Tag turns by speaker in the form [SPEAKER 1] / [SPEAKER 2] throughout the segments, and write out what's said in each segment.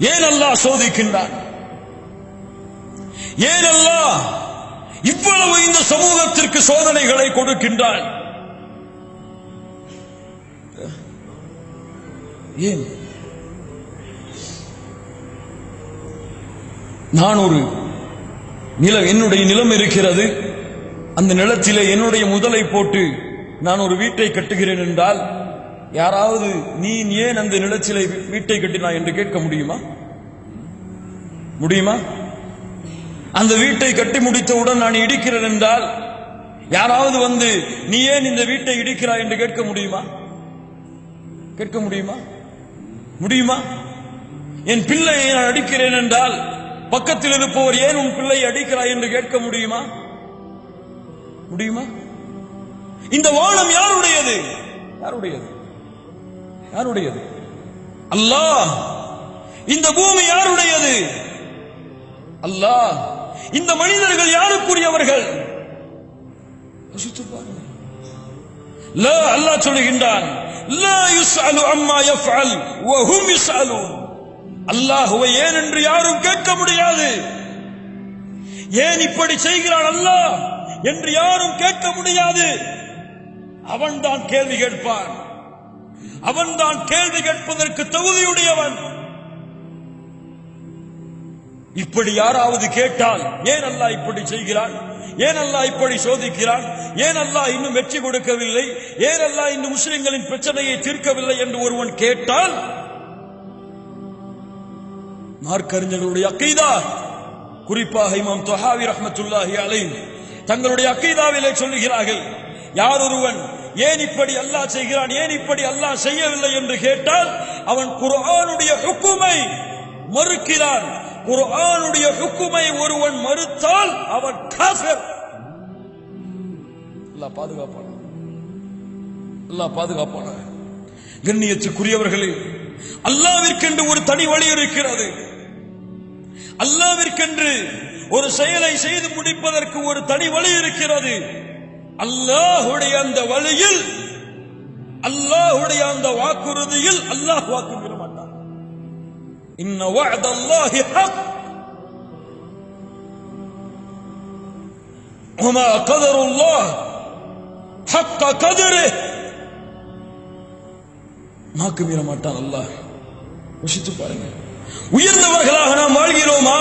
[SPEAKER 1] ஏன் அல்லாஹ் சோதிக்கின்றான்? ஏன் அல்லாஹ் இவ்வளவு இந்த சமூகத்திற்கு சோதனைகளை கொடுக்கின்றான் ஏன்? நான் ஒரு நிலம் என்னுடைய நிலம் இருக்கிறது. அந்த நிலத்திலே என்னுடைய முதலை போட்டு நான் ஒரு வீட்டை கட்டுகிறேன் என்றால் யாராவது நீ ஏன் அந்த நிலச்சிலை வீட்டை கட்டினாய் என்று கேட்க முடியுமா? முடியுமா? அந்த வீட்டை கட்டி முடித்தவுடன் நான் இடிக்கிறேன் என்றால் யாராவது வந்து நீ ஏன் இந்த வீட்டை இடிக்கிறாய் என்று கேட்க முடியுமா? கேட்க முடியுமா? முடியுமா? என் பிள்ளையை நான் அடிக்கிறேன் என்றால் பக்கத்தில் இருப்பவர் ஏன் உன் பிள்ளையை அடிக்கிறாய் என்று கேட்க முடியுமா? முடியுமா? இந்த வானம் யாருடையது? யாருடையது? யாருடையது? அல்லாஹ். இந்த பூமி யாருடையது? அல்லாஹ். இந்த மனிதர்கள் யாருக்குரியவர்கள்? அல்லாஹ் சொல்லுகின்றான் அல்லாஹுவை அம்மா ஏன் என்று யாரும் கேட்க முடியாது. ஏன் இப்படி செய்கிறான் அல்லாஹ்? என்று யாரும் கேட்க முடியாது. அவன்தான் கேள்வி கேட்பான். அவன்தான் கேள்வி கேட்பதற்கு தகுதியுடையவன். இப்படி யாராவது கேட்டால் ஏன் அல்லா இப்படி செய்கிறான்? ஏன் அல்லா இப்படி சோதிக்கிறான்? ஏன் அல்லா இன்னும் வெற்றி கொடுக்கவில்லை? ஏன் அல்லா இந்த முஸ்லிம்களின் பிரச்சனையை தீர்க்கவில்லை என்று ஒருவன் கேட்டால் மார்க்கறிஞர்களுடைய அக்கைதா குறிப்பாக இமாம் தொஹாவி ரஹமத்துல்லாஹி அலை தங்களுடைய அக்கீதாவிலே சொல்லுகிறார்கள் யார் ஒருவன் ஏன் இப்படி அல்லாஹ் செய்கிறான்? ஏன் இப்படி அல்லாஹ் செய்யவில்லை என்று கேட்டால் அவன் குர்ஆனுடைய ஹுக்குமை மறுக்கிறான். குர்ஆனுடைய ஹுக்குமை ஒருவன் மறுத்தால் அவன் காஃபிர். அல்லாஹ் பாதுகாப்பான? அல்லாஹ் பாதுகாப்பான? கண்ணியத்துக்குரியவர்களே அல்லாவிற்கென்று ஒரு தனி வழி இருக்கிறது. அல்லாவிற்கென்று ஒரு செயலை செய்து முடிப்பதற்கு ஒரு தனி வழி இருக்கிறது. அல்லாஹுடைய அந்த வழியில் அல்லாஹுடைய அந்த வாக்குறுதியில் அல்லாஹ் வாக்கு மீற மாட்டான் இன்ன வஅத அல்லாஹி ஹக் وما قدر الله حق قدره மாக்கு மீற மாட்டான் அல்லாஹ் யோசித்து பாருங்க உயர்ந்தவர்களாக நாம் வாழ்கிறோமா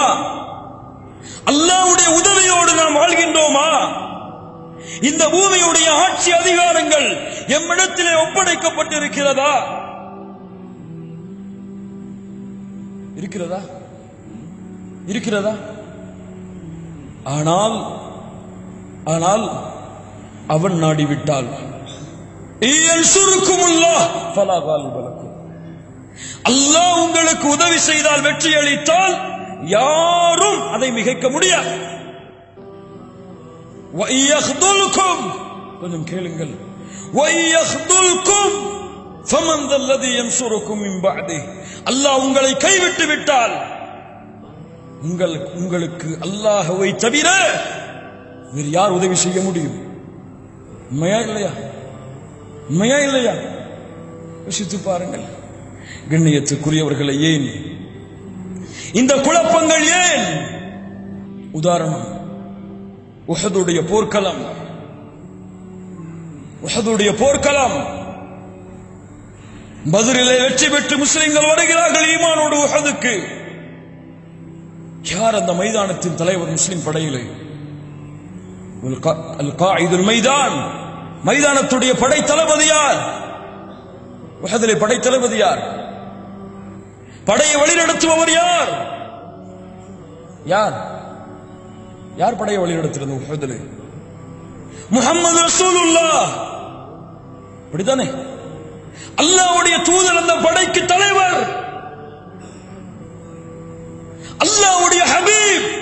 [SPEAKER 1] அல்லாஹ்வுடைய உதவியோடு நாம் வாழ்கின்றோமா இந்த பூமியுடைய ஆட்சி அதிகாரங்கள் எம்மிடத்திலே ஒப்படைக்கப்பட்டிருக்கிறதா? இருக்கிறதா? இருக்கிறதா? ஆனால் ஆனால் அவன் நாடி நாடிவிட்டால் அல்லாஹ் உங்களுக்கு உதவி செய்தால் வெற்றி அளித்தால் யாரும் அதை மிகைக்க முடியாது. கொஞ்சம் கேளுங்கள். அல்லாஹ் உங்களை கைவிட்டு விட்டால் உங்கள் உங்களுக்கு அல்லாஹவை தவிர வேறு யார் உதவி செய்ய முடியும்? உண்மையா இல்லையா? உண்மையா இல்லையா? விஷித்து பாருங்கள். கண்ணியத்துக்குரியவர்களை ஏன்? இந்த குழப்பங்கள் ஏன்? உதாரணம். உஹதுடைய போர்க்களம். உஹதுடைய போர்க்களம். பதிலே வெற்றி பெற்று முஸ்லிம்கள் வருகிறார்கள் ஈமானோடு உஹதுக்கு. யார் அந்த மைதானத்தின் தலைவர் முஸ்லிம் படையிலே? மைதான். மைதானத்துடைய படை தளபதி யார்? உஹதிலே படை தளபதி யார்? படையை வழிநடத்துபவர் யார்? யார்? யார் படையை வழிநடத்துறது உஹதிலே முகமது ரசூலுல்லாஹ். அப்படித்தானே? அல்லாஹ்வுடைய தூதர் அந்த படைக்கு தலைவர். அல்லாஹ்வுடைய ஹபீப்.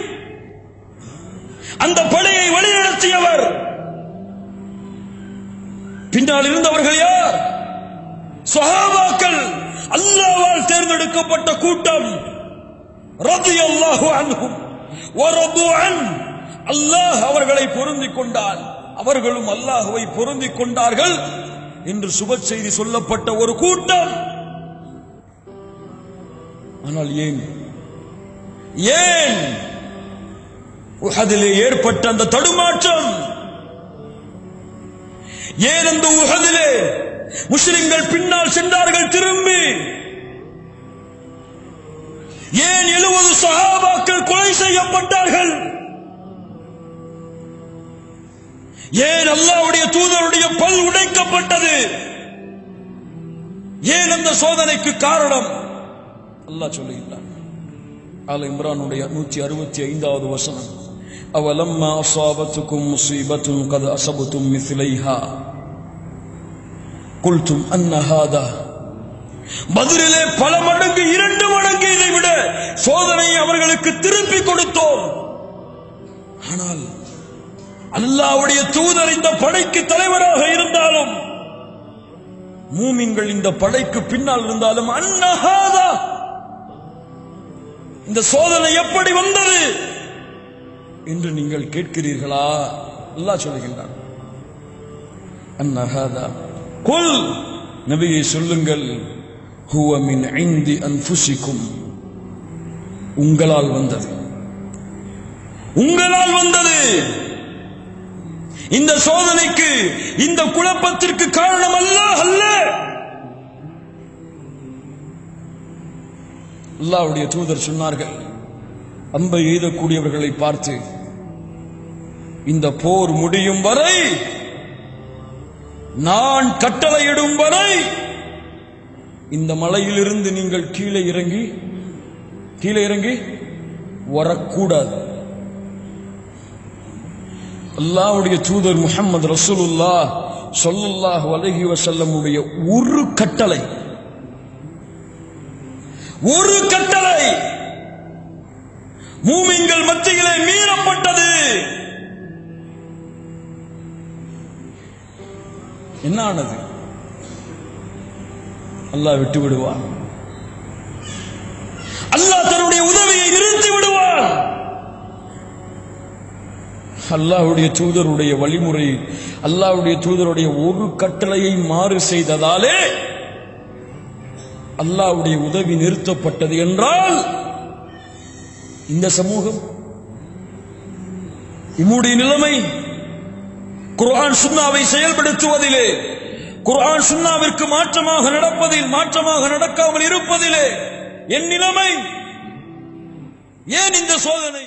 [SPEAKER 1] அந்த படையை வழிநடத்தியவர் பின்னால் இருந்தவர்கள் யார்? சஹாபாக்கள். அல்லாஹ்வால் தேர்ந்தெடுக்கப்பட்ட கூட்டம். ரலியல்லாஹு அன்ஹும். வரது அன் அல்லாஹ் அவர்களை பொருந்திக் கொண்டான். அவர்களும் அல்லாஹுவை பொருந்திக் கொண்டார்கள். என்று சுப செய்தி சொல்லப்பட்ட ஒரு கூட்டம். ஆனால் ஏன்? ஏன்? உஹதிலே ஏற்பட்ட அந்த தடுமாற்றம். ஏன் அந்த உஹதிலே முஸ்லிம்கள் பின்னால் சென்றார்கள் திரும்பி? ஏன் எழுபது சகாபாக்கள் கொலை செய்யப்பட்டார்கள்? ஏன் அல்லாவுடைய தூதருடைய பல் உடைக்கப்பட்டது? ஏன் அந்த சோதனைக்கு காரணம்? அல்லாஹ் சொல்லுகிறான் ஆல இம்ரானுடைய நூற்றி அறுபத்தி ஐந்தாவது வசனம். அவலம்மா அசாபத்துக்கும் முசீபத்தும் கத அசபத்தும் மிசிலைஹா குல்தும் அன்னஹாதா பதிலிலே பல மடங்கு இரண்டு மடங்கு இதை விட சோதனையை அவர்களுக்கு திருப்பி கொடுத்தோம். ஆனால் அல்லாவுடைய தூதர் இந்த படைக்கு தலைவராக இருந்தாலும் மூமின்கள் இந்த படைக்கு பின்னால் இருந்தாலும் அன்னஹாதா இந்த சோதனை எப்படி வந்தது என்று நீங்கள் கேட்கிறீர்களா? அல்லாஹ் சொல்லுகின்றான் அன்னஹாதா குல் நபியை சொல்லுங்கள். ஹுவ மின் ஐந்தி அன்புசிக்கும் உங்களால் வந்தது. உங்களால் வந்தது! இந்த சோதனைக்கு இந்த குழப்பத்திற்கு காரணம் அல்ல அல்ல! அல்லாவுடைய தூதர் சொன்னார்கள் அம்பை எய்தக்கூடியவர்களை பார்த்து இந்த போர் முடியும் வரை நான் கட்டளையிடும் வரை இந்த மலையிலிருந்து நீங்கள் கீழே இறங்கி கீழே இறங்கி வரக்கூடாது. அல்லாவுடைய தூதர் முகமது ரசூலுல்லா சொல்லுல்லாஹ் அலைஹி வசல்லமுடைய ஒரு கட்டளை ஒரு கட்டளை மூமிங்கள் மத்தியிலே மீறப்பட்டது. என்ன ஆனது? அல்லாஹ் விட்டு விடுவான். அல்லாஹ் தன்னுடைய உதவியை நிறுத்தி விடுவான். அல்லாஹுடைய தூதருடைய வழிமுறை அல்லாஹுடைய தூதருடைய ஒரு கட்டளையை மாறு செய்ததாலே அல்லாஹுடைய உதவி நிறுத்தப்பட்டது என்றால் இந்த சமூகம் இம்முடைய நிலைமை குர்ஆன் சுன்னாவை செயல்படுத்துவதிலே குர்ஆன் சுன்னாவிற்கு மாற்றமாக நடப்பதில் மாற்றமாக நடக்காமல் இருப்பதிலே என் நிலைமை ஏன் இந்த சோதனை?